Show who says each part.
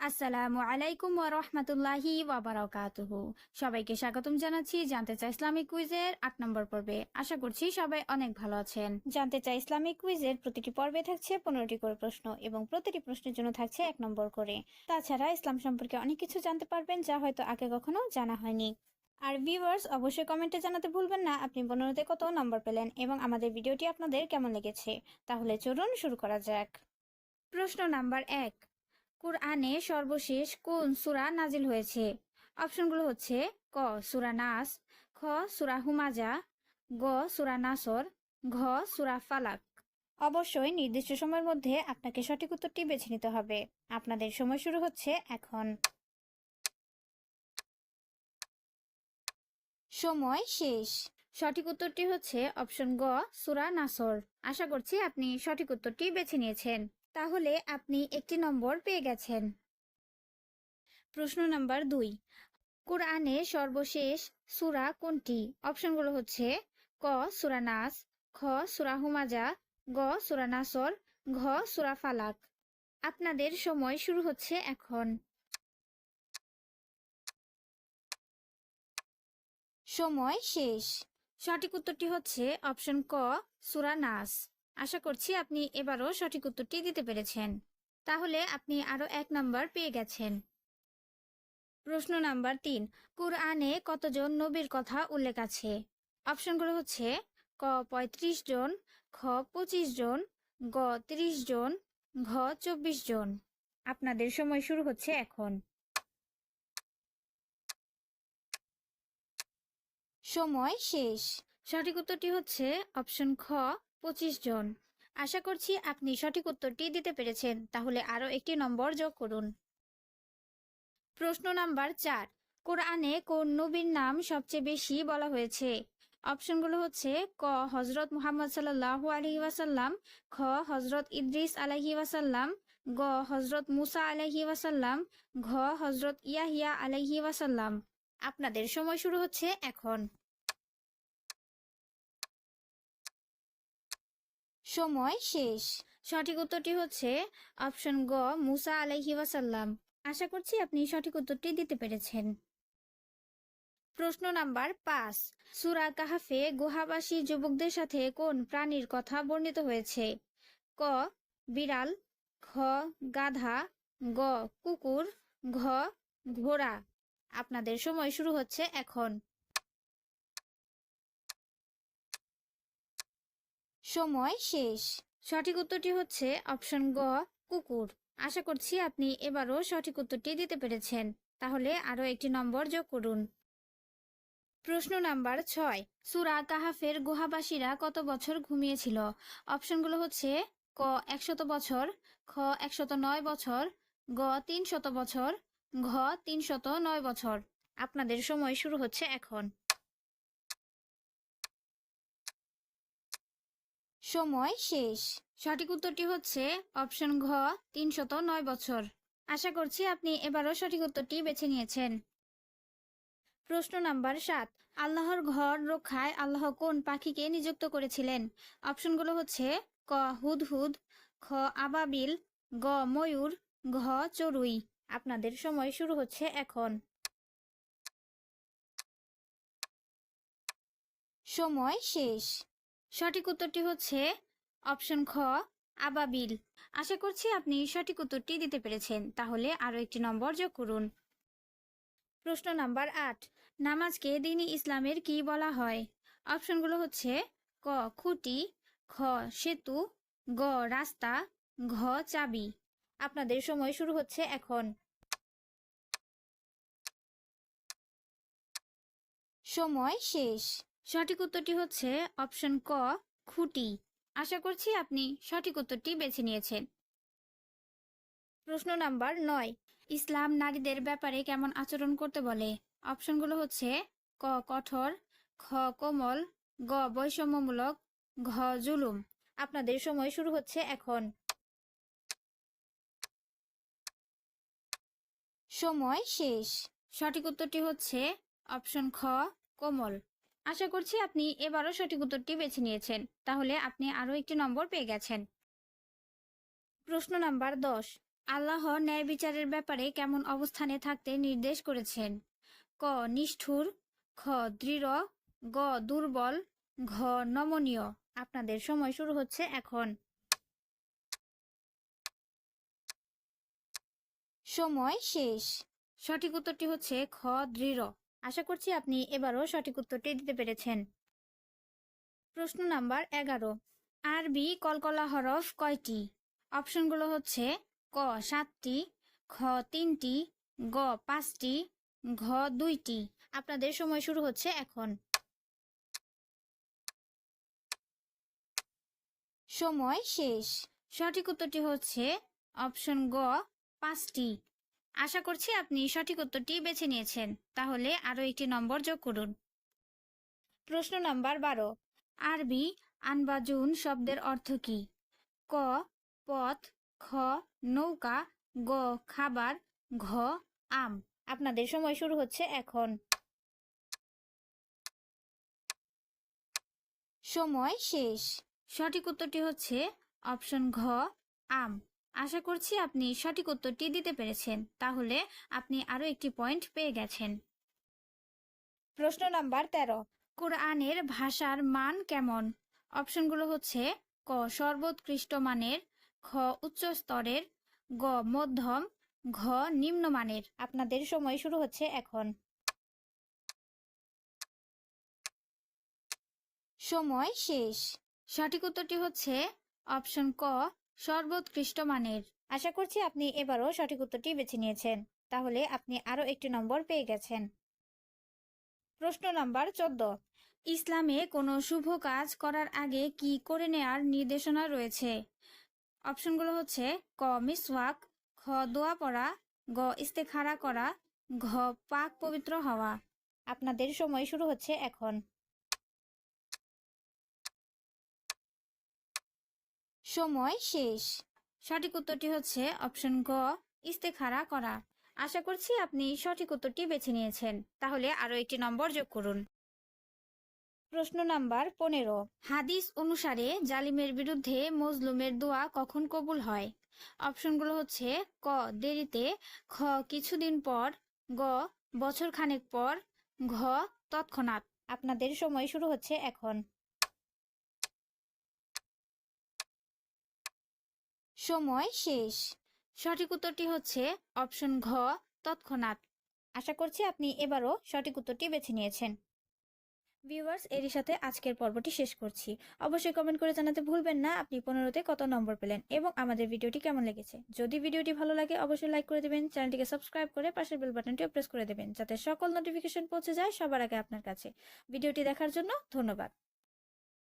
Speaker 1: আসসালামু আলাইকুম ওয়া রাহমাতুল্লাহি ওয়া বারাকাতুহু। সবাইকে স্বাগতম জানাচ্ছি জানতে চাই ইসলামিক কুইজের আট নম্বর পর্বে। আশা করছি সবাই অনেক ভালো আছেন। জানতে চাই ইসলামিক কুইজের প্রতিটি পর্বে থাকছে পনেরোটি করে প্রশ্ন এবং প্রতিটি প্রশ্নের জন্য থাকছে এক নম্বর করে। তাছাড়া ইসলাম সম্পর্কে অনেক কিছু জানতে পারবেন যা হয়তো আগে কখনো জানা হয়নি। আর ভিউয়ার্স অবশ্যই কমেন্টে জানাতে ভুলবেন না, আপনি পনেরোতে কত নম্বর পেলেন এবং আমাদের ভিডিওটি আপনাদের কেমন লেগেছে? তাহলে চলুন শুরু করা যাক। প্রশ্ন নাম্বার এক কুরআনে সর্বশেষ কোন সুরা নাজিল হয়েছে? অপশনগুলো হচ্ছে ক, সুরা নাস, খ, সুরা হুমাজা, গ, সুরা নাসর, ঘ, সুরা ফালাক। অবশ্যই নির্দিষ্ট সময়ের মধ্যে আপনাকে সঠিক উত্তরটি বেছে নিতে হবে। আপনাদের সময় শুরু হচ্ছে এখন। সময় শেষ। সঠিক উত্তরটি হচ্ছে অপশন গ, সুরা নাসর। আশা করছি আপনি সঠিক উত্তরটি বেছে নিয়েছেন। তাহলে আপনি একটি নম্বর পেয়ে গেছেন। প্রশ্ন নাম্বার দুই। কোরআনে সর্বশেষ সুরা কোনটি? অপশনগুলো হচ্ছে ক, সূরা নাস, খ, সূরা হুমাজা, গ, সূরা নাসর, ঘ, সূরা ফালাক। আপনাদের সময় শুরু হচ্ছে এখন। সময় শেষ। সঠিক উত্তরটি হচ্ছে অপশন ক, সূরা নাস। আশা করছি আপনি এবারও সঠিক উত্তরটি দিতে পেরেছেন। তাহলে আপনি আরও এক নাম্বার পেয়ে গেছেন। প্রশ্ন নাম্বার তিন, কুরআনে কতজন নবীর কথা উল্লেখ আছে? অপশনগুলো হচ্ছে, ক পঁয়ত্রিশ জন, খ পঁচিশ জন, গ তিরিশ জন, ঘ চব্বিশ জন। আপনাদের সময় শুরু হচ্ছে এখন। সময় শেষ। সঠিক উত্তরটি হচ্ছে অপশন খ পঁচিশ জন। আশা করছি আপনি সঠিক উত্তরটি দিতে পেরেছেন। তাহলে আরও একটি নম্বর যোগ করুন। প্রশ্ন নাম্বার চার। কোরআনে কোন নবীর নাম সবচেয়ে বেশি বলা হয়েছে? অপশনগুলো হচ্ছে ক হজরত মুহাম্মদ সাল্লাহ আলহি ওয়াসাল্লাম, খ হজরত ইদ্রিস আলহি ওয়াসাল্লাম, গ হজরত মুসা আলহি ওয়াসাল্লাম, ঘ হজরত ইয়াহিয়া আলহি ওয়াসাল্লাম। আপনাদের সময় শুরু হচ্ছে এখন। সময় শেষ। সঠিক উত্তরটি হচ্ছে অপশন গ, মুসা আলাইহি ওয়াসাল্লাম। আশা করছি আপনি সঠিক উত্তরটি দিতে পেরেছেন। প্রশ্ন নাম্বার পাঁচ, সুরা কাহাফে গুহাবাসী যুবকদের সাথে কোন প্রাণীর কথা বর্ণিত হয়েছে? ক, বিড়াল খ গাধা, গ, কুকুর, ঘ, ঘোড়া। আপনাদের সময় শুরু হচ্ছে এখন। সময় শেষ। সঠিক উত্তরটি হচ্ছে অপশন গ, কুকুর। আশা করছি আপনি এবারও সঠিক উত্তরটি দিতে পেরেছেন। তাহলে আরও একটি নম্বর যোগ করুন। প্রশ্ন নাম্বার ছয়, সুরা কাহাফের গুহাবাসীরা কত বছর ঘুমিয়েছিল? অপশনগুলো হচ্ছে ক, একশত বছর, খ, একশত নয় বছর, গ, তিনশত বছর, ঘ, তিনশত নয় বছর। আপনাদের সময় শুরু হচ্ছে এখন। সময় শেষ। সঠিক উত্তরটি হচ্ছে অপশন ঘ, তিনশত নয় বছর। আশা করছি আপনি এবারও সঠিক উত্তরটি বেছে নিয়েছেন। প্রশ্ন নাম্বার সাত, আল্লাহর ঘর রক্ষায় আল্লাহ কোন পাখিকে নিযুক্ত করেছিলেন? অপশনগুলো হচ্ছে ক, হুদহুদ, খ, আবাবিল, গ, ময়ূর, ঘ, চড়ুই। আপনাদের সময় শুরু হচ্ছে এখন। সময় শেষ। সঠিক উত্তরটি হচ্ছে অপশন খ, আবাবিল। আশা করছি আপনি সঠিক উত্তরটি দিতে পেরেছেন। তাহলে আরও একটি নম্বর যোগ করুন। প্রশ্ন নাম্বার আট, নামাজকে দিনী ইসলামের কি বলা হয়? অপশনগুলো হচ্ছে ক, খুঁটি, খ, সেতু, গ, রাস্তা, ঘ, চাবি। আপনাদের সময় শুরু হচ্ছে এখন। সময় শেষ। সঠিক উত্তরটি হচ্ছে অপশন ক, খুঁটি। আশা করছি আপনি সঠিক উত্তরটি বেছে নিয়েছেন। প্রশ্ন নাম্বার নয়, ইসলাম নারীদের ব্যাপারে কেমন আচরণ করতে বলে? অপশনগুলো হচ্ছে ক, কঠোর, খ, কোমল, গ, বৈষম্যমূলক, ঘ, জুলুম। আপনাদের সময় শুরু হচ্ছে এখন। সময় শেষ। সঠিক উত্তরটি হচ্ছে অপশন খ, কোমল। আশা করছি আপনি এবারও সঠিক উত্তরটি বেছে নিয়েছেন। তাহলে আপনি আরও একটি নম্বর পেয়ে গেছেন। প্রশ্ন নাম্বার দশ। আল্লাহ ন্যায় বিচারের ব্যাপারে কেমন অবস্থানে থাকতে নির্দেশ করেছেন? ক, নিষ্ঠুর, খ, দৃঢ়, গ, দুর্বল, ঘ, নমনীয়। আপনাদের সময় শুরু হচ্ছে এখন। সময় শেষ। সঠিক উত্তরটি হচ্ছে খ, দৃঢ়। আশা করছি আপনি এবারও সঠিক উত্তরটি দিতে পেরেছেন। প্রশ্ন নাম্বার এগারো। আরবি কলকলা হরফ কয়টি? অপশনগুলো হচ্ছে ক সাতটি, খ তিনটি, গ পাঁচটি, ঘ দুইটি। আপনাদের সময় শুরু হচ্ছে এখন। সময় শেষ। সঠিক উত্তরটি হচ্ছে অপশন গ পাঁচটি। আশা করছি আপনি সঠিক উত্তরটি বেছে নিয়েছেন। তাহলে আরও একটি নম্বর যোগ করুন। প্রশ্ন নম্বর বারো। আরবি আনবাজুন শব্দের অর্থ কি? ক, পথ, খ, নৌকা, গ, খাবার, ঘ, আম। আপনাদের সময় শুরু হচ্ছে এখন। সময় শেষ। সঠিক উত্তরটি হচ্ছে অপশন ঘ, আম। আশা করছি আপনি সঠিক উত্তরটি দিতে পেরেছেন। তাহলে আপনি আরও একটি পয়েন্ট পেয়ে গেছেন। প্রশ্ন নাম্বার তেরো। কোরআনের ভাষার মান কেমন? অপশনগুলো হচ্ছে ক, সর্বোৎকৃষ্ট মানের, খ, উচ্চ স্তরের, গ, মধ্যম, ঘ নিম্নমানের আপনাদের সময় শুরু হচ্ছে এখন। সময় শেষ। সঠিক উত্তরটি হচ্ছে অপশন ক সর্বোৎকৃষ্ট মানের আশা করছি আপনি এবারও সঠিক উত্তরটি বেছে নিয়েছেন। তাহলে আপনি আরও একটি নম্বর পেয়ে গেছেন। প্রশ্ন নম্বর চোদ্দ। ইসলামে কোনো শুভ কাজ করার আগে কি করে নেয়ার নির্দেশনা রয়েছে? অপশনগুলো হচ্ছে ক, মিসওয়াক, খ, দোয়া পড়া, গ, ইস্তেখারা করা, ঘ, পাক পবিত্র হওয়া। আপনাদের সময় শুরু হচ্ছে এখন। সময় শেষ। সঠিক উত্তরটি হচ্ছে অপশন গ, ইস্তেখারা করা। আশা করছি আপনি সঠিক উত্তরটি বেছে নিয়েছেন। তাহলে আরও একটি নম্বর যোগ করুন। প্রশ্ন নাম্বার পনেরো, হাদিস অনুসারে জালিমের বিরুদ্ধে মজলুমের দোয়া কখন কবুল হয়? অপশনগুলো হচ্ছে ক, দেরিতে, খ, কিছুদিন পর, গ বছর খানেক পর, ঘ, তৎক্ষণাৎ। আপনাদের সময় শুরু হচ্ছে এখন। সময় শেষ। সঠিক উত্তরটি হচ্ছে অপশন ঘ, তৎক্ষণাৎ। আশা করছি আপনি এবারও সঠিক উত্তরটি বেছে নিয়েছেন। ভিউয়ার্স, এরই সাথে আজকের পর্বটি শেষ করছি। অবশ্যই কমেন্ট করে জানাতে ভুলবেন না, আপনি পনেরোতে কত নম্বর পেলেন এবং আমাদের ভিডিওটি কেমন লেগেছে। যদি ভিডিওটি ভালো লাগে, অবশ্যই লাইক করে দেবেন, চ্যানেলটিকে সাবস্ক্রাইব করে পাশের বেল বাটনটিও প্রেস করে দেবেন, যাতে সকল নোটিফিকেশন পৌঁছে যায় সবার আগে আপনার কাছে। ভিডিওটি দেখার জন্য ধন্যবাদ।